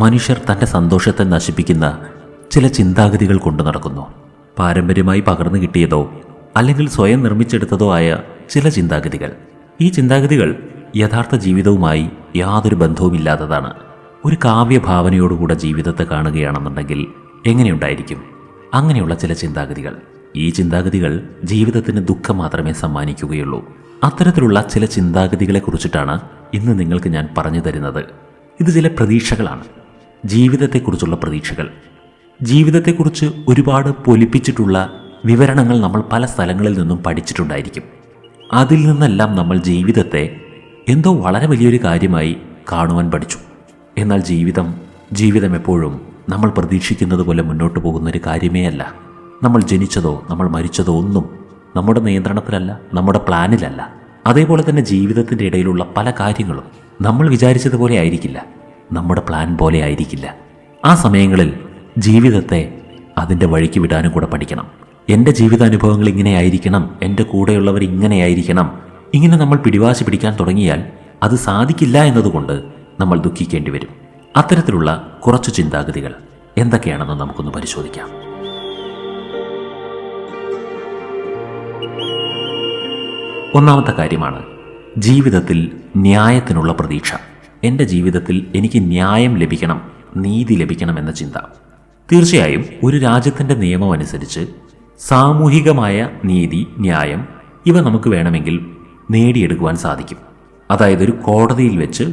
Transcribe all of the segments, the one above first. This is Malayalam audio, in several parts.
മനുഷ്യർ തന്റെ സന്തോഷത്തെ നശിപ്പിക്കുന്ന ചില ചിന്താഗതികൾ കൊണ്ടു നടക്കുന്നു. പാരമ്പര്യമായി പകർന്നു കിട്ടിയതോ അല്ലെങ്കിൽ സ്വയം നിർമ്മിച്ചെടുത്തതോ ആയ ചില ചിന്താഗതികൾ. ഈ ചിന്താഗതികൾ യഥാർത്ഥ ജീവിതവുമായി യാതൊരു ബന്ധവുമില്ലാത്തതാണ്. ഒരു കാവ്യഭാവനയോടുകൂടെ ജീവിതത്തെ കാണുകയാണെന്നുണ്ടെങ്കിൽ എങ്ങനെയുണ്ടായിരിക്കും? അങ്ങനെയുള്ള ചില ചിന്താഗതികൾ. ഈ ചിന്താഗതികൾ ജീവിതത്തിന് ദുഃഖം മാത്രമേ സമ്മാനിക്കുകയുള്ളൂ. അത്തരത്തിലുള്ള ചില ചിന്താഗതികളെ കുറിച്ചിട്ടാണ് ഇന്ന് നിങ്ങൾക്ക് ഞാൻ പറഞ്ഞു തരുന്നത്. ഇത് ചില പ്രതീക്ഷകളാണ്. ജീവിതത്തെക്കുറിച്ചുള്ള പ്രതീക്ഷകൾ. ജീവിതത്തെക്കുറിച്ച് ഒരുപാട് പൊലിപ്പിച്ചിട്ടുള്ള വിവരണങ്ങൾ നമ്മൾ പല സ്ഥലങ്ങളിൽ നിന്നും പഠിച്ചിട്ടുണ്ടായിരിക്കും. അതിൽ നിന്നെല്ലാം നമ്മൾ ജീവിതത്തെ എന്തോ വളരെ വലിയൊരു കാര്യമായി കാണുവാൻ പഠിച്ചു. എന്നാൽ ജീവിതം ജീവിതം എപ്പോഴും നമ്മൾ പ്രതീക്ഷിക്കുന്നത് പോലെ മുന്നോട്ട് പോകുന്നൊരു കാര്യമേ അല്ല. നമ്മൾ ജനിച്ചതോ നമ്മൾ മരിച്ചതോ ഒന്നും നമ്മുടെ നിയന്ത്രണത്തിലല്ല നമ്മുടെ പ്ലാനിലല്ല. അതേപോലെ തന്നെ ജീവിതത്തിന്റെ ഇടയിലുള്ള പല കാര്യങ്ങളും നമ്മൾ വിചാരിച്ചതുപോലെ ആയിരിക്കില്ല. നമ്മുടെ പ്ലാൻ പോലെ ആയിരിക്കില്ല. ആ സമയങ്ങളിൽ ജീവിതത്തെ അതിന്റെ വഴിക്ക് വിടാനും കൂടെ പഠിക്കണം. എന്റെ ജീവിതാനുഭവങ്ങൾ ഇങ്ങനെ ആയിരിക്കണം എന്റെ കൂടെയുള്ളവർ ഇങ്ങനെ ആയിരിക്കണം. ഇങ്ങനെ നമ്മൾ പിടിവാശി പിടിക്കാൻ തുടങ്ങിയാൽ അത് സാധിക്കില്ല എന്നതുകൊണ്ട് നമ്മൾ ദുഃഖിക്കേണ്ടി വരും. അത്തരത്തിലുള്ള കുറച്ച് ചിന്താഗതികൾ എന്തൊക്കെയാണെന്ന് നമുക്കൊന്ന് പരിശോധിക്കാം. ഒന്നാമത്തെ കാര്യമാണ് ജീവിതത്തിൽ ന്യായത്തിനുള്ള പ്രതീക്ഷ. എന്റെ ജീവിതത്തിൽ എനിക്ക് ന്യായം ലഭിക്കണം നീതി ലഭിക്കണം എന്ന ചിന്ത. തീർച്ചയായും ഒരു രാജ്യത്തിന്റെ നിയമം അനുസരിച്ച് സാമൂഹികമായ നീതി ന്യായം ഇവ നമുക്ക് വേണമെങ്കിൽ നേടിയെടുക്കുവാൻ സാധിക്കും. അതായത് ഒരു കോടതിയിൽ വെച്ച്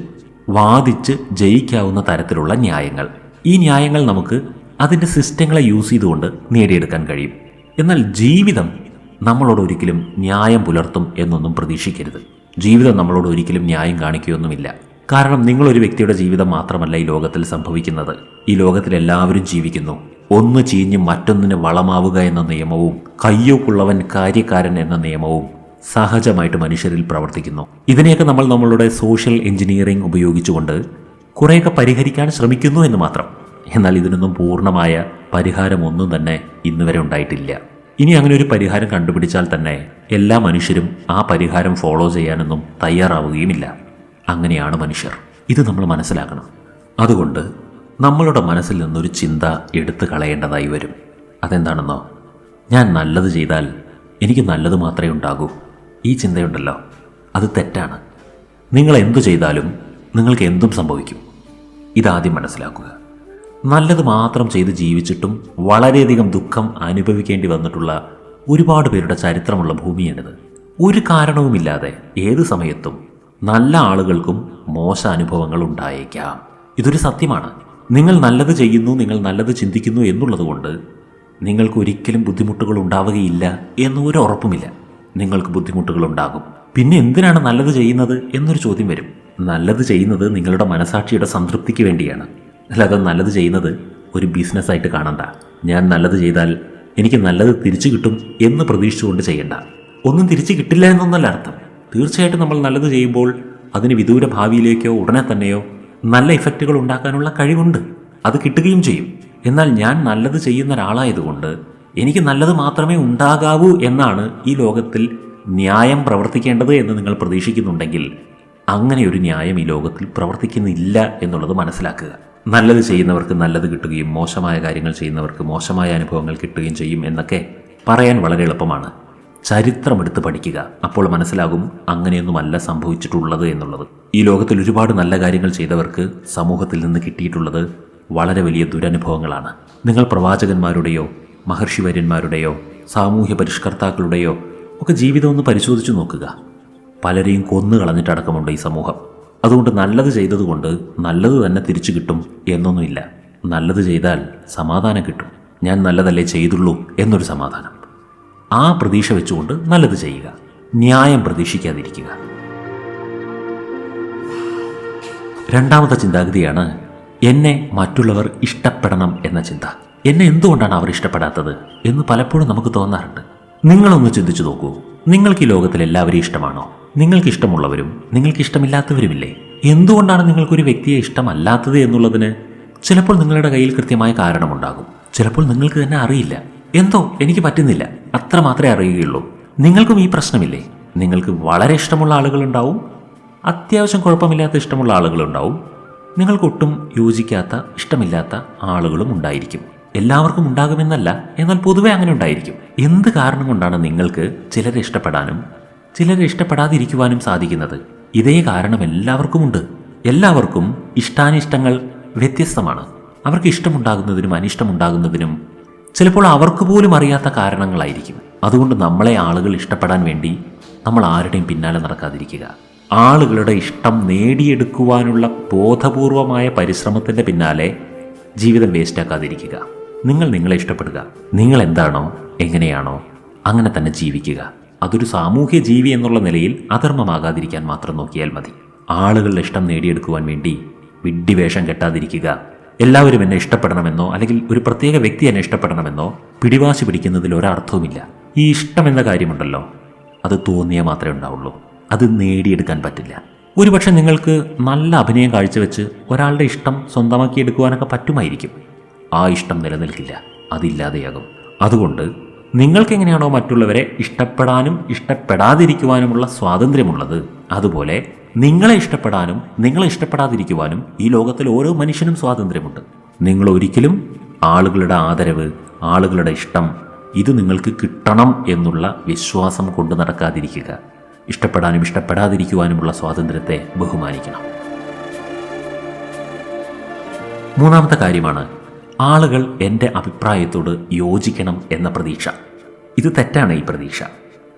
വാദിച്ച് ജയിക്കാവുന്ന തരത്തിലുള്ള ന്യായങ്ങൾ. ഈ ന്യായങ്ങൾ നമുക്ക് അതിന്റെ സിസ്റ്റങ്ങളെ യൂസ് ചെയ്തുകൊണ്ട് നേടിയെടുക്കാൻ കഴിയും. എന്നാൽ ജീവിതം നമ്മളോട് ഒരിക്കലും ന്യായം പുലർത്തും എന്നൊന്നും പ്രതീക്ഷിക്കരുത്. ജീവിതം നമ്മളോട് ഒരിക്കലും ന്യായം കാണിക്കുകയൊന്നുമില്ല. കാരണം നിങ്ങളൊരു വ്യക്തിയുടെ ജീവിതം മാത്രമല്ല ഈ ലോകത്തിൽ സംഭവിക്കുന്നത്. ഈ ലോകത്തിൽ എല്ലാവരും ജീവിക്കുന്നു. ഒന്ന് ചീഞ്ഞ് മറ്റൊന്നിന് വളമാവുക എന്ന നിയമവും കയ്യോക്കുള്ളവൻ കാര്യക്കാരൻ എന്ന നിയമവും സഹജമായിട്ട് മനുഷ്യരിൽ പ്രവർത്തിക്കുന്നു. ഇതിനെയൊക്കെ നമ്മൾ നമ്മളുടെ സോഷ്യൽ എഞ്ചിനീയറിംഗ് ഉപയോഗിച്ചുകൊണ്ട് കുറേയൊക്കെ പരിഹരിക്കാൻ ശ്രമിക്കുന്നു എന്ന് മാത്രം. എന്നാൽ ഇതിനൊന്നും പൂർണമായ പരിഹാരമൊന്നും തന്നെ ഇന്ന് വരെ ഉണ്ടായിട്ടില്ല. ഇനി അങ്ങനെ ഒരു പരിഹാരം കണ്ടുപിടിച്ചാൽ തന്നെ എല്ലാ മനുഷ്യരും ആ പരിഹാരം ഫോളോ ചെയ്യാനൊന്നും തയ്യാറാവുകയുമില്ല. അങ്ങനെയാണ് മനുഷ്യർ. ഇത് നമ്മൾ മനസ്സിലാക്കണം. അതുകൊണ്ട് നമ്മളുടെ മനസ്സിൽ നിന്നൊരു ചിന്ത എടുത്തു കളയേണ്ടതായി വരും. അതെന്താണെന്നോ? ഞാൻ നല്ലത് ചെയ്താൽ എനിക്ക് നല്ലത് മാത്രമേ ഉണ്ടാകൂ. ഈ ചിന്തയുണ്ടല്ലോ. അത് തെറ്റാണ്. നിങ്ങൾ എന്തു ചെയ്താലും നിങ്ങൾക്ക് എന്തും സംഭവിക്കും. ഇതാദ്യം മനസ്സിലാക്കുക. നല്ലത് മാത്രം ചെയ്ത് ജീവിച്ചിട്ടും വളരെയധികം ദുഃഖം അനുഭവിക്കേണ്ടി വന്നിട്ടുള്ള ഒരുപാട് പേരുടെ ചരിത്രമുള്ള ഭൂമിയാണിത്. ഒരു കാരണവുമില്ലാതെ ഏത് സമയത്തും നല്ല ആളുകൾക്കും മോശ അനുഭവങ്ങൾ ഉണ്ടായേക്കാം. ഇതൊരു സത്യമാണ്. നിങ്ങൾ നല്ലത് ചെയ്യുന്നു നിങ്ങൾ നല്ലത് ചിന്തിക്കുന്നു എന്നുള്ളതുകൊണ്ട് നിങ്ങൾക്ക് ഒരിക്കലും ബുദ്ധിമുട്ടുകൾ ഉണ്ടാവുകയില്ല എന്നൊരു ഉറപ്പുമില്ല. നിങ്ങൾക്ക് ബുദ്ധിമുട്ടുകൾ ഉണ്ടാകും. പിന്നെ എന്തിനാണ് നല്ലത് ചെയ്യുന്നത് എന്നൊരു ചോദ്യം വരും. നല്ലത് ചെയ്യുന്നത് നിങ്ങളുടെ മനസാക്ഷിയുടെ സംതൃപ്തിക്ക് വേണ്ടിയാണ്. അല്ലാതെ നല്ലത് ചെയ്യുന്നത് ഒരു ബിസിനസ്സായിട്ട് കാണണ്ട. ഞാൻ നല്ലത് ചെയ്താൽ എനിക്ക് നല്ലത് തിരിച്ചു കിട്ടും എന്ന് പ്രതീക്ഷിച്ചുകൊണ്ട് ചെയ്യണ്ട. ഒന്നും തിരിച്ചു കിട്ടില്ല എന്നൊന്നല്ല അർത്ഥം. തീർച്ചയായിട്ടും നമ്മൾ നല്ലത് ചെയ്യുമ്പോൾ അതിന് വിദൂര ഭാവിയിലേക്കോ ഉടനെ തന്നെയോ നല്ല ഇഫക്റ്റുകൾ ഉണ്ടാക്കാനുള്ള കഴിവുണ്ട്. അത് കിട്ടുകയും ചെയ്യും. എന്നാൽ ഞാൻ നല്ലത് ചെയ്യുന്ന ഒരാളായതുകൊണ്ട് എനിക്ക് നല്ലത് മാത്രമേ ഉണ്ടാകാവൂ എന്നാണ് ഈ ലോകത്തിൽ ന്യായം പ്രവർത്തിക്കേണ്ടത് എന്ന് നിങ്ങൾ പ്രതീക്ഷിക്കുന്നുണ്ടെങ്കിൽ അങ്ങനെ ഒരു ന്യായം ഈ ലോകത്തിൽ പ്രവർത്തിക്കുന്നില്ല എന്നുള്ളത് മനസ്സിലാക്കുക. നല്ലത് ചെയ്യുന്നവർക്ക് നല്ലത് കിട്ടുകയും മോശമായ കാര്യങ്ങൾ ചെയ്യുന്നവർക്ക് മോശമായ അനുഭവങ്ങൾ കിട്ടുകയും ചെയ്യും എന്നൊക്കെ പറയാൻ വളരെ എളുപ്പമാണ്. ചരിത്രമെടുത്ത് പഠിക്കുക. അപ്പോൾ മനസ്സിലാകും അങ്ങനെയൊന്നുമല്ല സംഭവിച്ചിട്ടുള്ളത് എന്നുള്ളത്. ഈ ലോകത്തിൽ ഒരുപാട് നല്ല കാര്യങ്ങൾ ചെയ്തവർക്ക് സമൂഹത്തിൽ നിന്ന് കിട്ടിയിട്ടുള്ളത് വളരെ വലിയ ദുരനുഭവങ്ങളാണ്. നിങ്ങൾ പ്രവാചകന്മാരുടെയോ മഹർഷിവര്യന്മാരുടെയോ സാമൂഹ്യ പരിഷ്കർത്താക്കളുടെയോ ഒക്കെ ജീവിതം ഒന്ന് പരിശോധിച്ചു നോക്കുക. പലരെയും കൊന്നു കളഞ്ഞിട്ടടക്കമുണ്ട് ഈ സമൂഹം. അതുകൊണ്ട് നല്ലത് ചെയ്തതുകൊണ്ട് നല്ലത് തന്നെ തിരിച്ചു കിട്ടും എന്നൊന്നുമില്ല. നല്ലത് ചെയ്താൽ സമാധാനം കിട്ടും. ഞാൻ നല്ലതല്ലേ ചെയ്തുള്ളൂ എന്നൊരു സമാധാനം. ആ പ്രതീക്ഷ വെച്ചുകൊണ്ട് നല്ലത് ചെയ്യുക. ന്യായം പ്രതീക്ഷിക്കാതിരിക്കുക. രണ്ടാമത്തെ ചിന്താഗതിയാണ് എന്നെ മറ്റുള്ളവർ ഇഷ്ടപ്പെടണം എന്ന ചിന്ത. എന്നെ എന്തുകൊണ്ടാണ് അവർ ഇഷ്ടപ്പെടാത്തത് എന്ന് പലപ്പോഴും നമുക്ക് തോന്നാറുണ്ട്. നിങ്ങളൊന്ന് ചിന്തിച്ചു നോക്കൂ. നിങ്ങൾക്ക് ഈ ലോകത്തിൽ എല്ലാവരും ഇഷ്ടമാണോ? നിങ്ങൾക്ക് ഇഷ്ടമുള്ളവരും നിങ്ങൾക്ക് ഇഷ്ടമില്ലാത്തവരുമില്ലേ? എന്തുകൊണ്ടാണ് നിങ്ങൾക്കൊരു വ്യക്തിയെ ഇഷ്ടമല്ലാത്തത് എന്നുള്ളതിന് ചിലപ്പോൾ നിങ്ങളുടെ കയ്യിൽ കൃത്യമായ കാരണമുണ്ടാകും. ചിലപ്പോൾ നിങ്ങൾക്ക് തന്നെ അറിയില്ല. എന്തോ എനിക്ക് പറ്റുന്നില്ല. അത്ര മാത്രമേ അറിയുകയുള്ളൂ. നിങ്ങൾക്കും ഈ പ്രശ്നമില്ലേ? നിങ്ങൾക്ക് വളരെ ഇഷ്ടമുള്ള ആളുകളുണ്ടാവും. അത്യാവശ്യം കുഴപ്പമില്ലാത്ത ഇഷ്ടമുള്ള ആളുകളുണ്ടാവും. നിങ്ങൾക്കൊട്ടും യോജിക്കാത്ത ഇഷ്ടമില്ലാത്ത ആളുകളും ഉണ്ടായിരിക്കും. എല്ലാവർക്കും ഉണ്ടാകുമെന്നല്ല എന്നാൽ പൊതുവെ അങ്ങനെ ഉണ്ടായിരിക്കും. എന്ത് കാരണം കൊണ്ടാണ് നിങ്ങൾക്ക് ചിലരെ ഇഷ്ടപ്പെടാനും ചിലരെ ഇഷ്ടപ്പെടാതിരിക്കുവാനും സാധിക്കുന്നത്? ഇതേ കാരണം എല്ലാവർക്കുമുണ്ട് എല്ലാവർക്കും ഇഷ്ടാനിഷ്ടങ്ങൾ വ്യത്യസ്തമാണ്. അവർക്ക് ഇഷ്ടമുണ്ടാകുന്നതിനും അനിഷ്ടമുണ്ടാകുന്നതിനും ചിലപ്പോൾ അവർക്ക് പോലും അറിയാത്ത കാരണങ്ങളായിരിക്കും. അതുകൊണ്ട് നമ്മളെ ആളുകൾ ഇഷ്ടപ്പെടാൻ വേണ്ടി നമ്മൾ ആരുടെയും പിന്നാലെ നടക്കാതിരിക്കുക. ആളുകളുടെ ഇഷ്ടം നേടിയെടുക്കുവാനുള്ള ബോധപൂർവമായ പരിശ്രമത്തിന്റെ പിന്നാലെ ജീവിതം വേസ്റ്റാക്കാതിരിക്കുക. നിങ്ങൾ നിങ്ങളെ ഇഷ്ടപ്പെടുക. നിങ്ങൾ എന്താണോ എങ്ങനെയാണോ അങ്ങനെ തന്നെ ജീവിക്കുക. അതൊരു സാമൂഹ്യ ജീവി എന്നുള്ള നിലയിൽ അധർമ്മമാകാതിരിക്കാൻ മാത്രം നോക്കിയാൽ മതി. ആളുകളുടെ ഇഷ്ടം നേടിയെടുക്കുവാൻ വേണ്ടി വിഡ്ഢിവേഷം കെട്ടാതിരിക്കുക. എല്ലാവരും എന്നെ ഇഷ്ടപ്പെടണമെന്നോ അല്ലെങ്കിൽ ഒരു പ്രത്യേക വ്യക്തി എന്നെ ഇഷ്ടപ്പെടണമെന്നോ പിടിവാശി പിടിക്കുന്നതിൽ ഒരർത്ഥവുമില്ല. ഈ ഇഷ്ടമെന്ന കാര്യമുണ്ടല്ലോ. അത് തോന്നിയാൽ മാത്രമേ ഉണ്ടാവുള്ളൂ. അത് നേടിയെടുക്കാൻ പറ്റില്ല. ഒരുപക്ഷെ നിങ്ങൾക്ക് നല്ല അഭിനയം കാഴ്ചവെച്ച് ഒരാളുടെ ഇഷ്ടം സ്വന്തമാക്കിയെടുക്കുവാനൊക്കെ പറ്റുമായിരിക്കും. ആ ഇഷ്ടം നിലനിൽക്കില്ല. അതില്ലാതെയാകും. അതുകൊണ്ട് നിങ്ങൾക്ക് എങ്ങനെയാണോ മറ്റുള്ളവരെ ഇഷ്ടപ്പെടാനും ഇഷ്ടപ്പെടാതിരിക്കുവാനുമുള്ള സ്വാതന്ത്ര്യമുള്ളത്. അതുപോലെ നിങ്ങളെ ഇഷ്ടപ്പെടാനും നിങ്ങളെ ഇഷ്ടപ്പെടാതിരിക്കുവാനും ഈ ലോകത്തിൽ ഓരോ മനുഷ്യനും സ്വാതന്ത്ര്യമുണ്ട്. നിങ്ങൾ ഒരിക്കലും ആളുകളുടെ ആദരവ് ആളുകളുടെ ഇഷ്ടം ഇത് നിങ്ങൾക്ക് കിട്ടണം എന്നുള്ള വിശ്വാസം കൊണ്ട് നടക്കാതിരിക്കുക. ഇഷ്ടപ്പെടാനും ഇഷ്ടപ്പെടാതിരിക്കുവാനുമുള്ള സ്വാതന്ത്ര്യത്തെ ബഹുമാനിക്കണം. മൂന്നാമത്തെ കാര്യമാണ് ആളുകൾ എന്റെ അഭിപ്രായത്തോട് യോജിക്കണം എന്ന പ്രതീക്ഷ. ഇത് തെറ്റാണ് ഈ പ്രതീക്ഷ.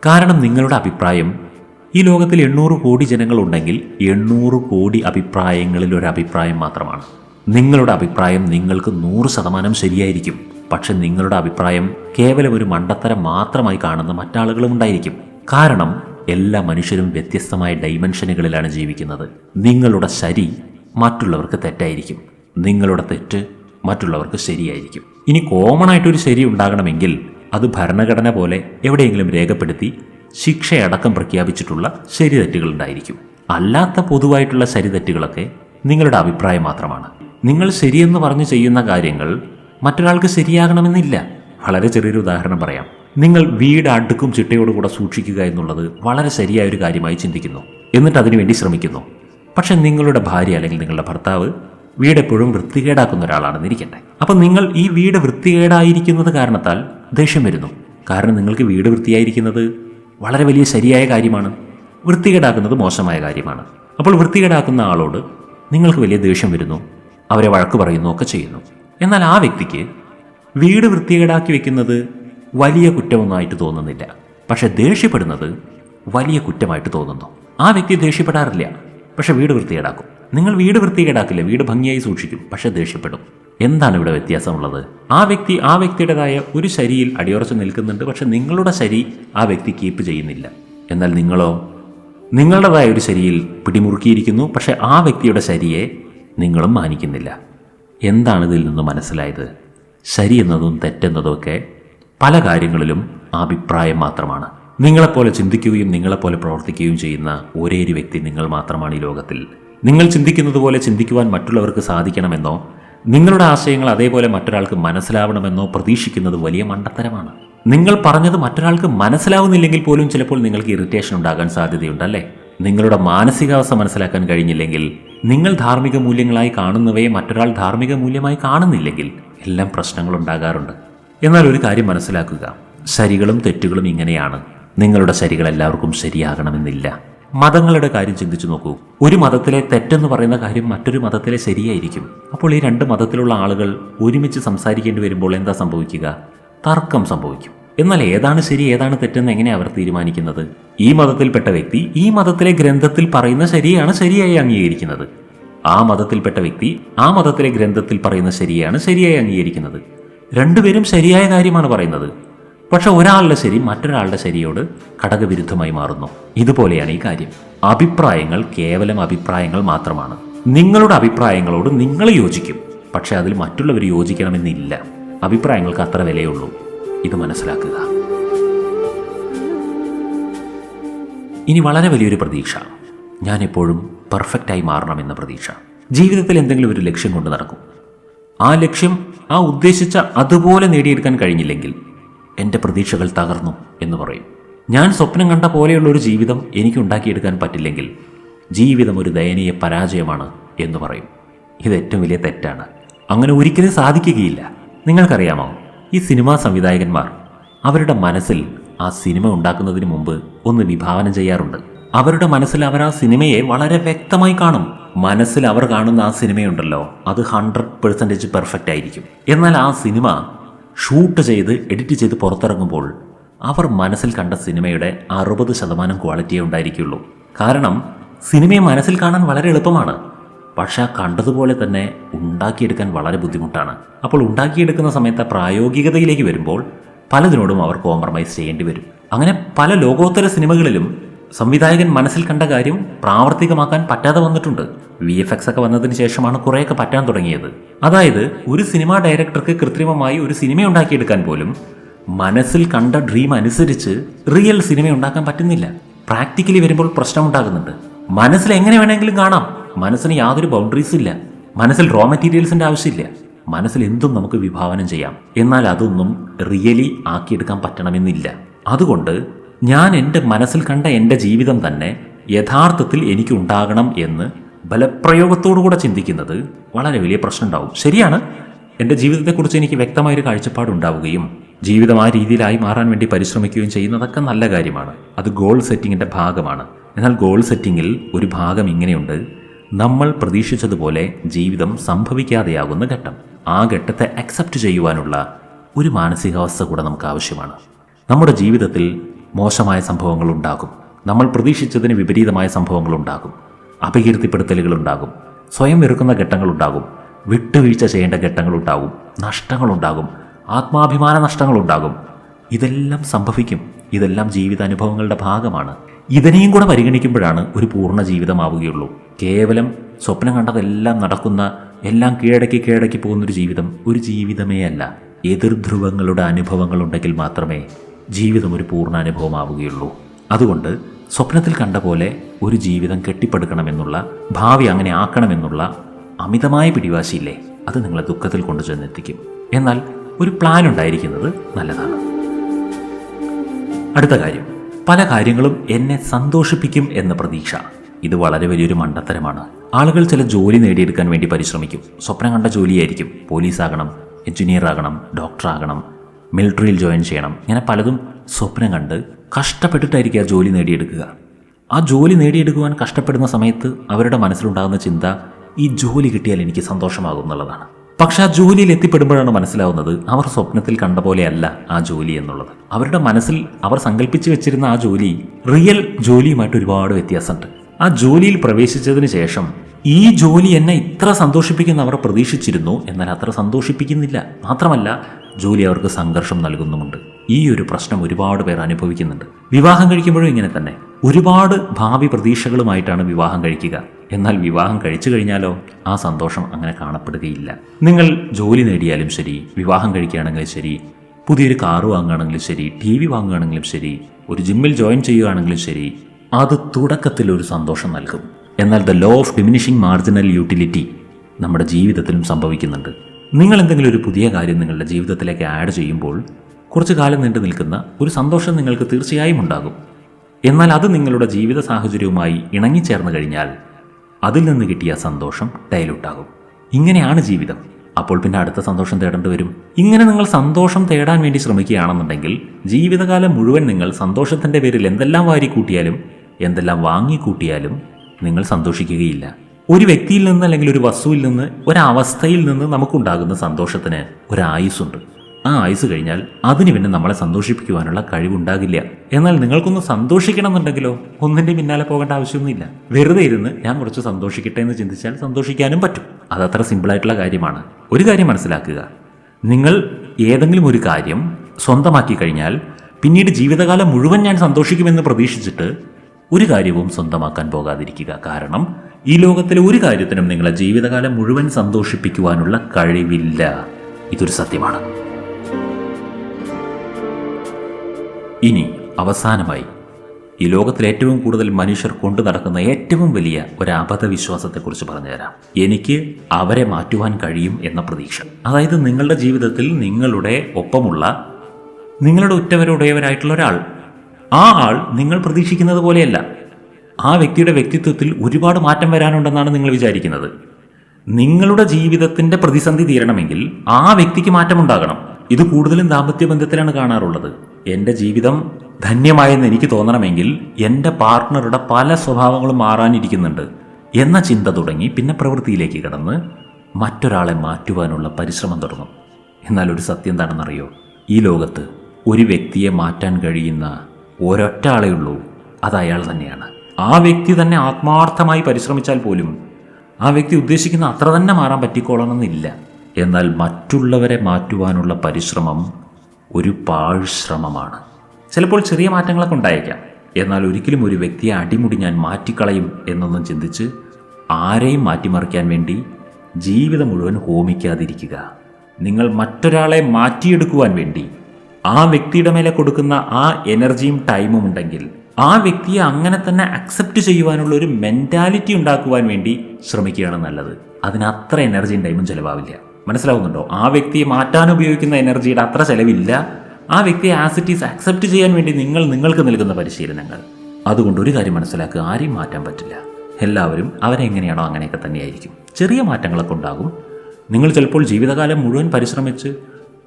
കാരണം നിങ്ങളുടെ അഭിപ്രായം ഈ ലോകത്തിൽ എണ്ണൂറ് കോടി ജനങ്ങളുണ്ടെങ്കിൽ എണ്ണൂറ് കോടി അഭിപ്രായങ്ങളിൽ ഒരു അഭിപ്രായം മാത്രമാണ്. നിങ്ങളുടെ അഭിപ്രായം നിങ്ങൾക്ക് നൂറ് ശതമാനം ശരിയായിരിക്കും. പക്ഷെ നിങ്ങളുടെ അഭിപ്രായം കേവലം ഒരു മണ്ടത്തരം മാത്രമായി കാണുന്ന മറ്റാളുകളും ഉണ്ടായിരിക്കും. കാരണം എല്ലാ മനുഷ്യരും വ്യത്യസ്തമായ ഡൈമെൻഷനുകളിലാണ് ജീവിക്കുന്നത്. നിങ്ങളുടെ ശരി മറ്റുള്ളവർക്ക് തെറ്റായിരിക്കും. നിങ്ങളുടെ തെറ്റ് മറ്റുള്ളവർക്ക് ശരിയായിരിക്കും. ഇനി കോമൺ ആയിട്ടൊരു ശരി ഉണ്ടാകണമെങ്കിൽ അത് ഭരണഘടന പോലെ എവിടെയെങ്കിലും രേഖപ്പെടുത്തി ശിക്ഷയടക്കം പ്രഖ്യാപിച്ചിട്ടുള്ള ശരി തെറ്റുകൾ ഉണ്ടായിരിക്കും അല്ലാത്ത പൊതുവായിട്ടുള്ള ശരിതെറ്റുകളൊക്കെ നിങ്ങളുടെ അഭിപ്രായം മാത്രമാണ്. നിങ്ങൾ ശരിയെന്ന് പറഞ്ഞ് ചെയ്യുന്ന കാര്യങ്ങൾ മറ്റൊരാൾക്ക് ശരിയാകണമെന്നില്ല. വളരെ ചെറിയൊരു ഉദാഹരണം പറയാം. നിങ്ങൾ വീട് അടുക്കും ചിട്ടയോടുകൂടെ സൂക്ഷിക്കുക എന്നുള്ളത് വളരെ ശരിയായ ഒരു കാര്യമായി ചിന്തിക്കുന്നു. എന്നിട്ട് അതിനുവേണ്ടി ശ്രമിക്കുന്നു. പക്ഷെ നിങ്ങളുടെ ഭാര്യ അല്ലെങ്കിൽ നിങ്ങളുടെ ഭർത്താവ് വീട് എപ്പോഴും വൃത്തികേടാക്കുന്ന ഒരാളാണെന്ന് ഇരിക്കട്ടെ. അപ്പം നിങ്ങൾ ഈ വീട് വൃത്തികേടായിരിക്കുന്നത് കാരണത്താൽ ദേഷ്യം വരുന്നു. കാരണം നിങ്ങൾക്ക് വീട് വൃത്തിയായിരിക്കുന്നത് വളരെ വലിയ ശരിയായ കാര്യമാണ്. വൃത്തികേടാക്കുന്നത് മോശമായ കാര്യമാണ്. അപ്പോൾ വൃത്തികേടാക്കുന്ന ആളോട് നിങ്ങൾക്ക് വലിയ ദേഷ്യം വരുന്നു. അവരെ വഴക്ക് പറയുന്നു ഒക്കെ ചെയ്യുന്നു. എന്നാൽ ആ വ്യക്തിക്ക് വീട് വൃത്തികേടാക്കി വെക്കുന്നത് വലിയ കുറ്റമൊന്നായിട്ട് തോന്നുന്നില്ല. പക്ഷെ ദേഷ്യപ്പെടുന്നത് വലിയ കുറ്റമായിട്ട് തോന്നുന്നു. ആ വ്യക്തി ദേഷ്യപ്പെടാറില്ല. പക്ഷെ വീട് വൃത്തികേടാക്കും. നിങ്ങൾ വീട് വൃത്തികേടാക്കില്ല. വീട് ഭംഗിയായി സൂക്ഷിക്കും. പക്ഷെ ദേഷ്യപ്പെടും. എന്താണ് ഇവിടെ വ്യത്യാസമുള്ളത്? ആ വ്യക്തി ആ വ്യക്തിയുടേതായ ഒരു ശരിയിൽ അടിയുറച്ച് നിൽക്കുന്നുണ്ട് പക്ഷെ നിങ്ങളുടെ ശരി ആ വ്യക്തി കീപ്പ് ചെയ്യുന്നില്ല. എന്നാൽ നിങ്ങളോ? നിങ്ങളുടേതായ ഒരു ശരിയിൽ പിടിമുറുക്കിയിരിക്കുന്നു പക്ഷെ ആ വ്യക്തിയുടെ ശരിയെ നിങ്ങളും മാനിക്കുന്നില്ല. എന്താണ് ഇതിൽ നിന്ന് മനസ്സിലായത്? ശരി എന്നതും തെറ്റെന്നതും ഒക്കെ പല കാര്യങ്ങളിലും അഭിപ്രായം മാത്രമാണ്. നിങ്ങളെപ്പോലെ ചിന്തിക്കുകയും നിങ്ങളെപ്പോലെ പ്രവർത്തിക്കുകയും ചെയ്യുന്ന ഒരേ ഒരു വ്യക്തി നിങ്ങൾ മാത്രമാണ് ഈ ലോകത്തിൽ. നിങ്ങൾ ചിന്തിക്കുന്നത് പോലെ ചിന്തിക്കുവാൻ മറ്റുള്ളവർക്ക് സാധിക്കണമെന്നോ നിങ്ങളുടെ ആശയങ്ങൾ അതേപോലെ മറ്റൊരാൾക്ക് മനസ്സിലാവണമെന്നോ പ്രതീക്ഷിക്കുന്നത് വലിയ മണ്ടത്തരമാണ്. നിങ്ങൾ പറഞ്ഞത് മറ്റൊരാൾക്ക് മനസ്സിലാവുന്നില്ലെങ്കിൽ പോലും ചിലപ്പോൾ നിങ്ങൾക്ക് ഇറിറ്റേഷൻ ഉണ്ടാകാൻ സാധ്യതയുണ്ട് അല്ലേ നിങ്ങളുടെ മാനസികാവസ്ഥ മനസ്സിലാക്കാൻ കഴിഞ്ഞില്ലെങ്കിൽ നിങ്ങൾ ധാർമ്മിക മൂല്യങ്ങളായി കാണുന്നവയെ മറ്റൊരാൾ ധാർമ്മിക മൂല്യമായി കാണുന്നില്ലെങ്കിൽ എല്ലാം പ്രശ്നങ്ങൾ ഉണ്ടാകാറുണ്ട്. എന്നാൽ ഒരു കാര്യം മനസ്സിലാക്കുക ശരികളും തെറ്റുകളും ഇങ്ങനെയാണ്. നിങ്ങളുടെ ശരികൾ എല്ലാവർക്കും ശരിയാകണമെന്നില്ല. മതങ്ങളുടെ കാര്യം ചിന്തിച്ചു നോക്കൂ. ഒരു മതത്തിലെ തെറ്റെന്ന് പറയുന്ന കാര്യം മറ്റൊരു മതത്തിലെ ശരിയായിരിക്കും. അപ്പോൾ ഈ രണ്ട് മതത്തിലുള്ള ആളുകൾ ഒരുമിച്ച് സംസാരിക്കേണ്ടി വരുമ്പോൾ എന്താ സംഭവിക്കുക? തർക്കം സംഭവിക്കും. എന്നാൽ ഏതാണ് ശരി ഏതാണ് തെറ്റെന്ന് എങ്ങനെ അവർ തീരുമാനിക്കുന്നത്? ഈ മതത്തിൽപ്പെട്ട വ്യക്തി ഈ മതത്തിലെ ഗ്രന്ഥത്തിൽ പറയുന്ന ശരിയാണ് ശരിയായി അംഗീകരിക്കുന്നത്. ആ മതത്തിൽപ്പെട്ട വ്യക്തി ആ മതത്തിലെ ഗ്രന്ഥത്തിൽ പറയുന്ന ശരിയാണ് ശരിയായി അംഗീകരിക്കുന്നത്. രണ്ടുപേരും ശരിയായ കാര്യമാണ് പറയുന്നത്. പക്ഷെ ഒരാളുടെ ശരി മറ്റൊരാളുടെ ശരിയോട് ഘടകവിരുദ്ധമായി മാറുന്നു. ഇതുപോലെയാണ് ഈ കാര്യം. അഭിപ്രായങ്ങൾ കേവലം അഭിപ്രായങ്ങൾ മാത്രമാണ്. നിങ്ങളുടെ അഭിപ്രായങ്ങളോട് നിങ്ങൾ യോജിക്കും. പക്ഷെ അതിൽ മറ്റുള്ളവർ യോജിക്കണമെന്നില്ല. അഭിപ്രായങ്ങൾക്ക് അത്ര വിലയുള്ളൂ. ഇത് മനസ്സിലാക്കുക. ഇനി വളരെ വലിയൊരു പ്രതീക്ഷ. ഞാൻ എപ്പോഴും പെർഫെക്റ്റായി മാറണമെന്ന പ്രതീക്ഷ. ജീവിതത്തിൽ എന്തെങ്കിലും ഒരു ലക്ഷ്യം കൊണ്ട് നടക്കും. ആ ലക്ഷ്യം ആ ഉദ്ദേശിച്ച അതുപോലെ നേടിയെടുക്കാൻ കഴിഞ്ഞില്ലെങ്കിൽ എന്റെ പ്രതീക്ഷകൾ തകർന്നു എന്ന് പറയും. ഞാൻ സ്വപ്നം കണ്ട പോലെയുള്ള ഒരു ജീവിതം എനിക്ക് ഉണ്ടാക്കിയെടുക്കാൻ പറ്റില്ലെങ്കിൽ ജീവിതം ഒരു ദയനീയ പരാജയമാണ് എന്ന് പറയും. ഇത് ഏറ്റവും വലിയ തെറ്റാണ്. അങ്ങനെ ഒരിക്കലും സാധിക്കുകയില്ല. നിങ്ങൾക്കറിയാമോ? ഈ സിനിമാ സംവിധായകന്മാർ അവരുടെ മനസ്സിൽ ആ സിനിമ ഉണ്ടാക്കുന്നതിന് മുമ്പ് ഒന്ന് വിഭാവനം ചെയ്യാറുണ്ട്. അവരുടെ മനസ്സിൽ അവർ ആ സിനിമയെ വളരെ വ്യക്തമായി കാണും. മനസ്സിൽ അവർ കാണുന്ന ആ സിനിമയുണ്ടല്ലോ അത് ഹൺഡ്രഡ് പെർസെന്റേജ് പെർഫെക്റ്റ് ആയിരിക്കും എന്നാൽ ആ സിനിമ ഷൂട്ട് ചെയ്ത് എഡിറ്റ് ചെയ്ത് പുറത്തിറങ്ങുമ്പോൾ അവർ മനസ്സിൽ കണ്ട സിനിമയുടെ അറുപത് ശതമാനം ക്വാളിറ്റിയേ ഉണ്ടായിരിക്കുള്ളൂ. കാരണം സിനിമയെ മനസ്സിൽ കാണാൻ വളരെ എളുപ്പമാണ്. പക്ഷേ ആ കണ്ടതുപോലെ തന്നെ ഉണ്ടാക്കിയെടുക്കാൻ വളരെ ബുദ്ധിമുട്ടാണ്. അപ്പോൾ ഉണ്ടാക്കിയെടുക്കുന്ന സമയത്ത് പ്രായോഗികതയിലേക്ക് വരുമ്പോൾ പലതിനോടും അവർ കോംപ്രമൈസ് ചെയ്യേണ്ടി വരും. അങ്ങനെ പല ലോകോത്തര സിനിമകളിലും സംവിധായകൻ മനസ്സിൽ കണ്ട കാര്യം പ്രാവർത്തികമാക്കാൻ പറ്റാതെ വന്നിട്ടുണ്ട്. വി എഫ് എക്സ് ഒക്കെ വന്നതിന് ശേഷമാണ് കുറേയൊക്കെ പറ്റാൻ തുടങ്ങിയത്. അതായത് ഒരു സിനിമാ ഡയറക്ടർക്ക് കൃത്രിമമായി ഒരു സിനിമ ഉണ്ടാക്കിയെടുക്കാൻ പോലും മനസ്സിൽ കണ്ട ഡ്രീം അനുസരിച്ച് റിയൽ സിനിമ ഉണ്ടാക്കാൻ പറ്റുന്നില്ല. പ്രാക്ടിക്കലി വരുമ്പോൾ പ്രശ്നമുണ്ടാകുന്നുണ്ട്. മനസ്സിൽ എങ്ങനെ വേണമെങ്കിലും കാണാം. മനസ്സിന് യാതൊരു ബൗണ്ടറീസ് ഇല്ല. മനസ്സിൽ റോ മെറ്റീരിയൽസിന്റെ ആവശ്യമില്ല. മനസ്സിൽ എന്തും നമുക്ക് വിഭാവനം ചെയ്യാം. എന്നാൽ അതൊന്നും റിയലി ആക്കിയെടുക്കാൻ പറ്റണമെന്നില്ല. അതുകൊണ്ട് ഞാൻ എന്റെ മനസ്സിൽ കണ്ട എന്റെ ജീവിതം തന്നെ യഥാർത്ഥത്തിൽ എനിക്ക് ഉണ്ടാകണം എന്ന് ബലപ്രയോഗത്തോടുകൂടെ ചിന്തിക്കുന്നത് വളരെ വലിയ പ്രശ്നം ഉണ്ടാവും ശരിയാണ്. എന്റെ ജീവിതത്തെക്കുറിച്ച് എനിക്ക് വ്യക്തമായൊരു കാഴ്ചപ്പാടുണ്ടാവുകയും ജീവിതം ആ രീതിയിലായി മാറാൻ വേണ്ടി പരിശ്രമിക്കുകയും ചെയ്യുന്നതൊക്കെ നല്ല കാര്യമാണ്. അത് ഗോൾ സെറ്റിങ്ങിന്റെ ഭാഗമാണ്. എന്നാൽ ഗോൾ സെറ്റിങ്ങിൽ ഒരു ഭാഗം ഇങ്ങനെയുണ്ട്. നമ്മൾ പ്രതീക്ഷിച്ചതുപോലെ ജീവിതം സംഭവിക്കാതെയാകുന്ന ഘട്ടം. ആ ഘട്ടത്തെ അക്സെപ്റ്റ് ചെയ്യുവാനുള്ള ഒരു മാനസികാവസ്ഥ കൂടെ നമുക്ക് ആവശ്യമാണ്. നമ്മുടെ ജീവിതത്തിൽ മോശമായ സംഭവങ്ങൾ ഉണ്ടാകും നമ്മൾ പ്രതീക്ഷിച്ചതിന് വിപരീതമായ സംഭവങ്ങൾ ഉണ്ടാകും അപകീർത്തിപ്പെടുത്തലുകൾ ഉണ്ടാകും സ്വയം വെറുക്കുന്ന ഘട്ടങ്ങളുണ്ടാകും. വിട്ടുവീഴ്ച ചെയ്യേണ്ട ഘട്ടങ്ങൾ ഉണ്ടാകും നഷ്ടങ്ങൾ ഉണ്ടാകും ആത്മാഭിമാന നഷ്ടങ്ങൾ ഉണ്ടാകും ഇതെല്ലാം സംഭവിക്കും. ഇതെല്ലാം ജീവിതാനുഭവങ്ങളുടെ ഭാഗമാണ്. ഇതിനെയും കൂടെ പരിഗണിക്കുമ്പോഴാണ് ഒരു പൂർണ ജീവിതമാവുകയുള്ളൂ. കേവലം സ്വപ്നം കണ്ടതെല്ലാം നടക്കുന്ന എല്ലാം കീഴടക്കി കീഴടക്കി പോകുന്നൊരു ജീവിതം ഒരു ജീവിതമേ അല്ല എതിർധ്രുവങ്ങളുടെ അനുഭവങ്ങൾ ഉണ്ടെങ്കിൽ മാത്രമേ ജീവിതം ഒരു പൂർണ അനുഭവമാവുകയുള്ളൂ അതുകൊണ്ട് സ്വപ്നത്തിൽ കണ്ട പോലെ ഒരു ജീവിതം കെട്ടിപ്പടുക്കണമെന്നുള്ള ഭാവി അങ്ങനെ ആക്കണമെന്നുള്ള അമിതമായ പിടിവാശിയില്ലേ? അത് നിങ്ങളെ ദുഃഖത്തിൽ കൊണ്ടു ചെന്നെത്തിക്കും. എന്നാൽ ഒരു പ്ലാൻ ഉണ്ടായിരിക്കുന്നത് നല്ലതാണ്. അടുത്ത കാര്യം. പല കാര്യങ്ങളും എന്നെ സന്തോഷിപ്പിക്കും എന്ന പ്രതീക്ഷ. ഇത് വളരെ വലിയൊരു മണ്ടത്തരമാണ്. ആളുകൾ ചില ജോലി നേടിയെടുക്കാൻ വേണ്ടി പരിശ്രമിക്കും. സ്വപ്നം കണ്ട ജോലിയായിരിക്കും. പോലീസാകണം എഞ്ചിനീയർ ആകണം ഡോക്ടർ ആകണം മിലിറ്ററിയിൽ ജോയിൻ ചെയ്യണം. ഇങ്ങനെ പലതും സ്വപ്നം കണ്ട് കഷ്ടപ്പെട്ടിട്ടായിരിക്കും ആ ജോലി നേടിയെടുക്കുക. ആ ജോലി നേടിയെടുക്കുവാൻ കഷ്ടപ്പെടുന്ന സമയത്ത് അവരുടെ മനസ്സിലുണ്ടാകുന്ന ചിന്ത ഈ ജോലി കിട്ടിയാൽ എനിക്ക് സന്തോഷമാകും എന്നുള്ളതാണ്. പക്ഷെ ആ ജോലിയിൽ എത്തിപ്പെടുമ്പോഴാണ് മനസ്സിലാവുന്നത് അവർ സ്വപ്നത്തിൽ കണ്ട പോലെയല്ല ആ ജോലി എന്നുള്ളത്. അവരുടെ മനസ്സിൽ അവർ സങ്കല്പിച്ച് വെച്ചിരുന്ന ആ ജോലി റിയൽ ജോലിയുമായിട്ട് ഒരുപാട് വ്യത്യാസമുണ്ട്. ആ ജോലിയിൽ പ്രവേശിച്ചതിന് ശേഷം ഈ ജോലി എന്നെ ഇത്ര സന്തോഷിപ്പിക്കുന്ന അവർ പ്രതീക്ഷിച്ചിരുന്നു. എന്നാൽ അത്ര സന്തോഷിപ്പിക്കുന്നില്ല. മാത്രമല്ല ജോലി അവർക്ക് സംഘർഷം നൽകുന്നുമുണ്ട്. ഈ ഒരു പ്രശ്നം ഒരുപാട് പേർ അനുഭവിക്കുന്നുണ്ട്. വിവാഹം കഴിക്കുമ്പോഴും ഇങ്ങനെ തന്നെ. ഒരുപാട് ഭാവി പ്രതീക്ഷകളുമായിട്ടാണ് വിവാഹം കഴിക്കുക. എന്നാൽ വിവാഹം കഴിച്ചു കഴിഞ്ഞാലോ ആ സന്തോഷം അങ്ങനെ കാണപ്പെടുകയില്ല. നിങ്ങൾ ജോലി നേടിയാലും ശരി വിവാഹം കഴിക്കുകയാണെങ്കിലും ശരി പുതിയൊരു കാറ് വാങ്ങുകയാണെങ്കിലും ശരി ടി വി വാങ്ങുകയാണെങ്കിലും ശരി ഒരു ജിമ്മിൽ ജോയിൻ ചെയ്യുകയാണെങ്കിലും ശരി അത് തുടക്കത്തിൽ ഒരു സന്തോഷം നൽകും. എന്നാൽ the law of diminishing marginal utility നമ്മുടെ ജീവിതത്തിലും സംഭവിക്കുന്നുണ്ട്. നിങ്ങൾ എന്തെങ്കിലും ഒരു പുതിയ കാര്യം നിങ്ങളുടെ ജീവിതത്തിലേക്ക് ആഡ് ചെയ്യുമ്പോൾ കുറച്ചു കാലം നീണ്ടു നിൽക്കുന്ന ഒരു സന്തോഷം നിങ്ങൾക്ക് തീർച്ചയായും ഉണ്ടാകും. എന്നാൽ അത് നിങ്ങളുടെ ജീവിത സാഹചര്യവുമായി ഇണങ്ങിച്ചേർന്ന് കഴിഞ്ഞാൽ അതിൽ നിന്ന് കിട്ടിയ സന്തോഷം ഡയലൂട്ടാകും ഇങ്ങനെയാണ് ജീവിതം. അപ്പോൾ പിന്നെ അടുത്ത സന്തോഷം തേടേണ്ടി വരും. ഇങ്ങനെ നിങ്ങൾ സന്തോഷം തേടാൻ വേണ്ടി ശ്രമിക്കുകയാണെന്നുണ്ടെങ്കിൽ ജീവിതകാലം മുഴുവൻ നിങ്ങൾ സന്തോഷത്തിന്റെ പേരിൽ എന്തെല്ലാം വാരിക്കൂട്ടിയാലും എന്തെല്ലാം വാങ്ങിക്കൂട്ടിയാലും നിങ്ങൾ സന്തോഷിക്കുകയില്ല. ഒരു വ്യക്തിയിൽ നിന്ന് അല്ലെങ്കിൽ ഒരു വസ്തുവിൽ നിന്ന് ഒരവസ്ഥയിൽ നിന്ന് നമുക്കുണ്ടാകുന്ന സന്തോഷത്തിന് ഒരു ആയുസ്സുണ്ട്. ആ ആയുസ് കഴിഞ്ഞാൽ അതിന് പിന്നെ നമ്മളെ സന്തോഷിപ്പിക്കുവാനുള്ള കഴിവുണ്ടാകില്ല. എന്നാൽ നിങ്ങൾക്കൊന്ന് സന്തോഷിക്കണം എന്നുണ്ടെങ്കിലോ ഒന്നിന്റെ പിന്നാലെ പോകേണ്ട ആവശ്യമൊന്നുമില്ല. വെറുതെ ഇരുന്ന് ഞാൻ കുറച്ച് സന്തോഷിക്കട്ടെ എന്ന് ചിന്തിച്ചാൽ സന്തോഷിക്കാനും പറ്റും. അതത്ര സിമ്പിളായിട്ടുള്ള കാര്യമാണ്. ഒരു കാര്യം മനസ്സിലാക്കുക. നിങ്ങൾ ഏതെങ്കിലും ഒരു കാര്യം സ്വന്തമാക്കി കഴിഞ്ഞാൽ പിന്നീട് ജീവിതകാലം മുഴുവൻ ഞാൻ സന്തോഷിക്കുമെന്ന് പ്രതീക്ഷിച്ചിട്ട് ഒരു കാര്യവും സ്വന്തമാക്കാൻ പോകാതിരിക്കുക. കാരണം ഈ ലോകത്തിലെ ഒരു കാര്യത്തിനും നിങ്ങളെ ജീവിതകാലം മുഴുവൻ സന്തോഷിപ്പിക്കുവാനുള്ള കഴിവില്ല. ഇതൊരു സത്യമാണ്. ഇനി അവസാനമായി ഈ ലോകത്തിൽ ഏറ്റവും കൂടുതൽ മനുഷ്യർ കൊണ്ടു നടക്കുന്ന ഏറ്റവും വലിയ ഒരു അബദ്ധവിശ്വാസത്തെക്കുറിച്ച് പറഞ്ഞുതരാം. എനിക്ക് അവരെ മാറ്റുവാൻ കഴിയും എന്ന പ്രതീക്ഷ. അതായത് നിങ്ങളുടെ ജീവിതത്തിൽ നിങ്ങളുടെ ഒപ്പമുള്ള നിങ്ങളുടെ ഉറ്റവരുടയവരായിട്ടുള്ള ഒരാൾ ആ ആൾ നിങ്ങൾ പ്രതീക്ഷിക്കുന്നത് പോലെയല്ല. ആ വ്യക്തിയുടെ വ്യക്തിത്വത്തിൽ ഒരുപാട് മാറ്റം വരാനുണ്ടെന്നാണ് നിങ്ങൾ വിചാരിക്കുന്നത്. നിങ്ങളുടെ ജീവിതത്തിന്റെ പ്രതിസന്ധി തീരണമെങ്കിൽ ആ വ്യക്തിക്ക് മാറ്റമുണ്ടാകണം. ഇത് കൂടുതലും ദാമ്പത്യ ബന്ധത്തിലാണ് കാണാറുള്ളത്. എന്റെ ജീവിതം ധന്യമായെന്ന് എനിക്ക് തോന്നണമെങ്കിൽ എന്റെ പാർട്ട്ണറുടെ പല സ്വഭാവങ്ങളും മാറാനിരിക്കുന്നുണ്ട്. എന്ന ചിന്ത തുടങ്ങി പിന്നെ പ്രവൃത്തിയിലേക്ക് കടന്ന് മറ്റൊരാളെ മാറ്റുവാനുള്ള പരിശ്രമം തുടങ്ങും. എന്നാൽ ഒരു സത്യം എന്താണെന്നറിയോ? ഈ ലോകത്ത് ഒരു വ്യക്തിയെ മാറ്റാൻ കഴിയുന്ന ഒരൊറ്റ ആളേ ഉള്ളൂ. അത് അയാൾ തന്നെയാണ്. ആ വ്യക്തി തന്നെ ആത്മാർത്ഥമായി പരിശ്രമിച്ചാൽ പോലും ആ വ്യക്തി ഉദ്ദേശിക്കുന്ന അത്ര തന്നെ മാറാൻ പറ്റിക്കോളണമെന്നില്ല. എന്നാൽ മറ്റുള്ളവരെ മാറ്റുവാനുള്ള പരിശ്രമം ഒരു പാഴ്ശ്രമമാണ്. ചിലപ്പോൾ ചെറിയ മാറ്റങ്ങളൊക്കെ ഉണ്ടായേക്കാം. എന്നാൽ ഒരിക്കലും ഒരു വ്യക്തിയെ അടിമുടി ഞാൻ മാറ്റിക്കളയും എന്നൊന്നും ചിന്തിച്ച് ആരെയും മാറ്റിമറിക്കാൻ വേണ്ടി ജീവിതം മുഴുവൻ ഹോമിക്കാതിരിക്കുക. നിങ്ങൾ മറ്റൊരാളെ മാറ്റിയെടുക്കുവാൻ വേണ്ടി ആ വ്യക്തിയുടെ മേലെ കൊടുക്കുന്ന ആ എനർജിയും ടൈമും ഉണ്ടെങ്കിൽ ആ വ്യക്തിയെ അങ്ങനെ തന്നെ അക്സെപ്റ്റ് ചെയ്യുവാനുള്ള ഒരു മെന്റാലിറ്റി ഉണ്ടാക്കുവാൻ വേണ്ടി ശ്രമിക്കുകയാണ് നല്ലത്. അതിന് അത്ര എനർജിയും ടൈമും ചിലവാവില്ല. മനസ്സിലാവുന്നുണ്ടോ? ആ വ്യക്തിയെ മാറ്റാൻ ഉപയോഗിക്കുന്ന എനർജിയുടെ അത്ര ചിലവില്ല. ആ വ്യക്തിയെ ആസിറ്റീസ് അക്സെപ്റ്റ് ചെയ്യാൻ വേണ്ടി നിങ്ങൾ നിങ്ങൾക്ക് നൽകുന്ന പരിശീലനങ്ങൾ. അതുകൊണ്ട് ഒരു കാര്യം മനസ്സിലാക്കുക ആരെയും മാറ്റാൻ പറ്റില്ല. എല്ലാവരും അവരെങ്ങനെയാണോ അങ്ങനെയൊക്കെ തന്നെയായിരിക്കും. ചെറിയ മാറ്റങ്ങളൊക്കെ ഉണ്ടാകും. നിങ്ങൾ ചിലപ്പോൾ ജീവിതകാലം മുഴുവൻ പരിശ്രമിച്ച്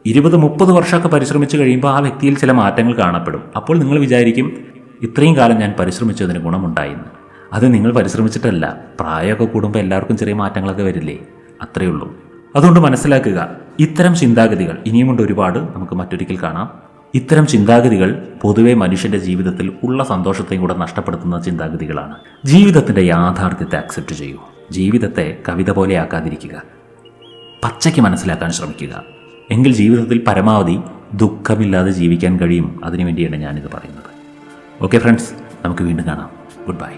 ഇരുപത് മുപ്പത് വർഷമൊക്കെ പരിശ്രമിച്ച് കഴിയുമ്പോൾ ആ വ്യക്തിയിൽ ചില മാറ്റങ്ങൾ കാണപ്പെടും. അപ്പോൾ നിങ്ങൾ വിചാരിക്കും ഇത്രയും കാലം ഞാൻ പരിശ്രമിച്ചതിന് ഗുണമുണ്ടായിരുന്നു അത് നിങ്ങൾ പരിശ്രമിച്ചിട്ടല്ല പ്രായമൊക്കെ കൂടുമ്പോൾ എല്ലാവർക്കും ചെറിയ മാറ്റങ്ങളൊക്കെ വരില്ലേ? അത്രയേ ഉള്ളൂ. അതുകൊണ്ട് മനസ്സിലാക്കുക ഇത്തരം ചിന്താഗതികൾ ഇനിയുമുണ്ട് ഒരുപാട് നമുക്ക് മറ്റൊരിക്കൽ കാണാം. ഇത്തരം ചിന്താഗതികൾ പൊതുവെ മനുഷ്യന്റെ ജീവിതത്തിൽ ഉള്ള സന്തോഷത്തെയും കൂടെ നഷ്ടപ്പെടുത്തുന്ന ചിന്താഗതികളാണ്. ജീവിതത്തിന്റെ യാഥാർത്ഥ്യത്തെ അക്സെപ്റ്റ് ചെയ്യൂ. ജീവിതത്തെ കവിത പോലെ ആക്കാതിരിക്കുക. പച്ചയ്ക്ക് മനസ്സിലാക്കാൻ ശ്രമിക്കുക. എങ്കിൽ ജീവിതത്തിൽ പരമാവധി ദുഃഖമില്ലാതെ ജീവിക്കാൻ കഴിയും. അതിനുവേണ്ടിയാണ് ഞാനിത് പറയുന്നത്. ഓക്കെ ഫ്രണ്ട്സ് നമുക്ക് വീണ്ടും കാണാം. Good bye